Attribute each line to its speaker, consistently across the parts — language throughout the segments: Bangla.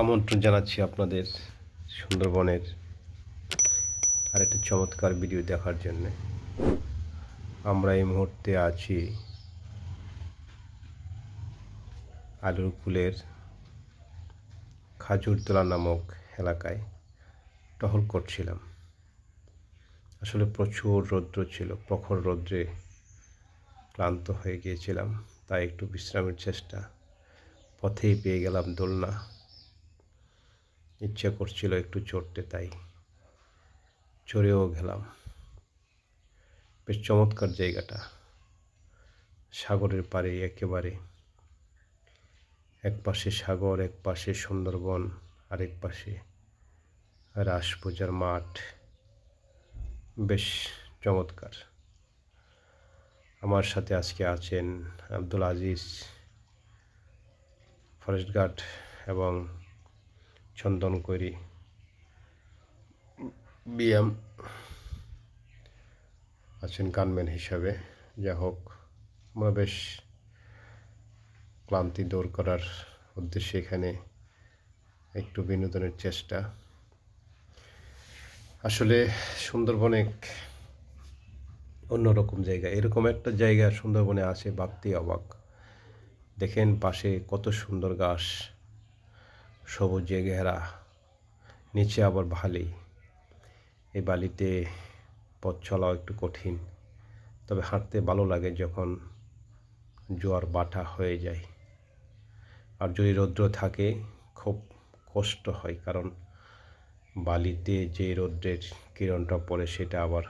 Speaker 1: আমন্ত্রণ জানাচ্ছি আপনাদের সুন্দরবনের আর একটা চমৎকার ভিডিও দেখার জন্য। আমরা এই মুহূর্তে আছি আলুরকুলের খাজুরতলা নামক এলাকায়। টহল করছিলাম। আসলে প্রচুর রৌদ্র ছিল, প্রখর রৌদ্রে ক্লান্ত হয়ে গিয়েছিলাম, তাই একটু বিশ্রামের চেষ্টা পথেই পেয়ে গেলাম দোলনা। ইচ্ছে করছিল একটু চড়তে, তাই চড়েও গেলাম। বেশ চমৎকার জায়গাটা। সাগরের পাড়ে একেবারে। এক পাশে সাগর এক পাশে সুন্দরবন, আরেক পাশে রাস পূজার মাঠ। বেশ চমৎকার। আমার সাথে আজকে আছেন আব্দুল আজিজ, ফরেস্ট গার্ড এবং চন্দন করি। বিএম আছেন গানম্যান হিসাবে, যা হোক। আমরা বেশ ক্লান্তি দূর করার উদ্দেশ্যে এখানে একটু বিনোদনের চেষ্টা। আসলে সুন্দরবন এক অন্যরকম জায়গা। এরকম একটা জায়গা সুন্দরবনে আছে ভাবতেই অবাক। দেখেন পাশে কত সুন্দর ঘাস। সবুজে ঘেরা, নিচে আবার ভালি। এই বালিতে পথ চলাও একটু কঠিন, তবে হাঁটতে ভালো লাগে যখন জোয়ার বাটা হয়ে যায়। আর যদি রৌদ্র থাকে, খুব কষ্ট হয়, কারণ বালিতে যে রৌদ্রের কিরণটা পড়ে সেটা আবার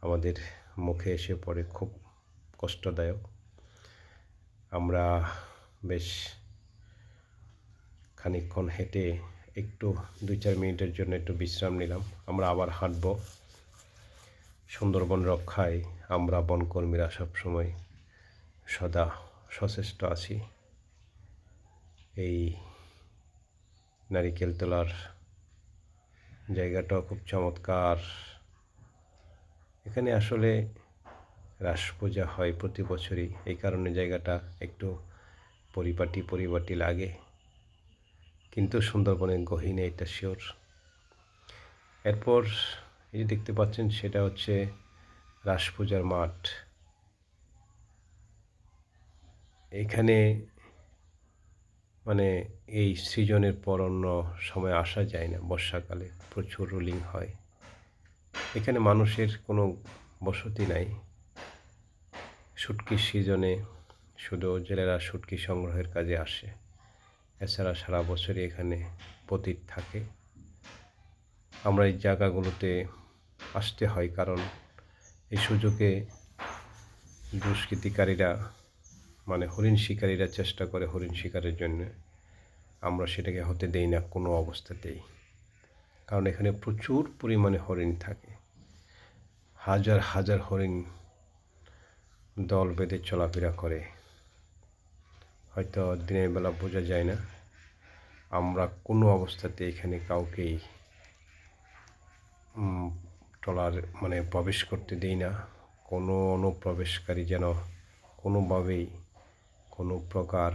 Speaker 1: আমাদের মুখে এসে পড়ে, খুব কষ্টদায়ক। আমরা বেশ খানিকক্ষণ হেঁটে একটু দুই চার মিনিটের জন্য একটু বিশ্রাম নিলাম। আমরা আবার হাঁটব। সুন্দরবন রক্ষায় আমরা বনকর্মীরা সবসময় সদা সচেষ্ট আছি। এই নারিকেল তোলার জায়গাটাও খুব চমৎকার। এখানে আসলে রাস পূজা হয় প্রতি বছরই। এই কারণে জায়গাটা একটু পরিপাটি পরিপাটি লাগে। কিন্তু সুন্দরবনের গহীনে এটা শিওর এরপর এই যে দেখতে পাচ্ছেন সেটা হচ্ছে রাস পূজার মাঠ। এখানে মানে এই সিজনের পর অন্য সময় আসা যায় না, বর্ষাকালে প্রচুর রুলিং হয়। এখানে মানুষের কোনো বসতি নাই। শুটকির সিজনে শুধু জেলেরা শুটকি সংগ্রহের কাজে আসে। এছাড়া সারা বছরই এখানে পতিত থাকে। আমরা এই জায়গাগুলোতে আসতে হয় কারণ এই সুযোগে দুষ্কৃতিকারীরা মানে হরিণ শিকারীরা চেষ্টা করে হরিণ শিকারের জন্য। আমরা সেটাকে হতে দেই না কোনো অবস্থাতেই। কারণ এখানে প্রচুর পরিমাণে হরিণ থাকে। হাজার হাজার হরিণ দল বেঁধে চলাফেরা করে। হয়তো দিনের বেলা বোঝা যায় না। আমরা কোনো অবস্থাতে এখানে কাউকেই ট্রলার মানে প্রবেশ করতে দিই না। কোনো অনুপ্রবেশকারী যেন কোনোভাবেই কোনো প্রকার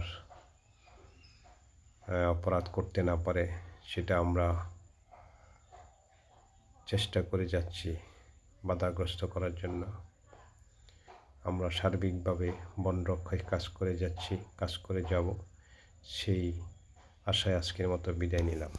Speaker 1: অপরাধ করতে না পারে, সেটা আমরা চেষ্টা করে যাচ্ছি বাধাগ্রস্ত করার জন্য। আমরা সার্বিকভাবে বন রক্ষায় কাজ করে যাচ্ছি, কাজ করে যাব। সেই আশায় আজকের মতো বিদায় নিলাম।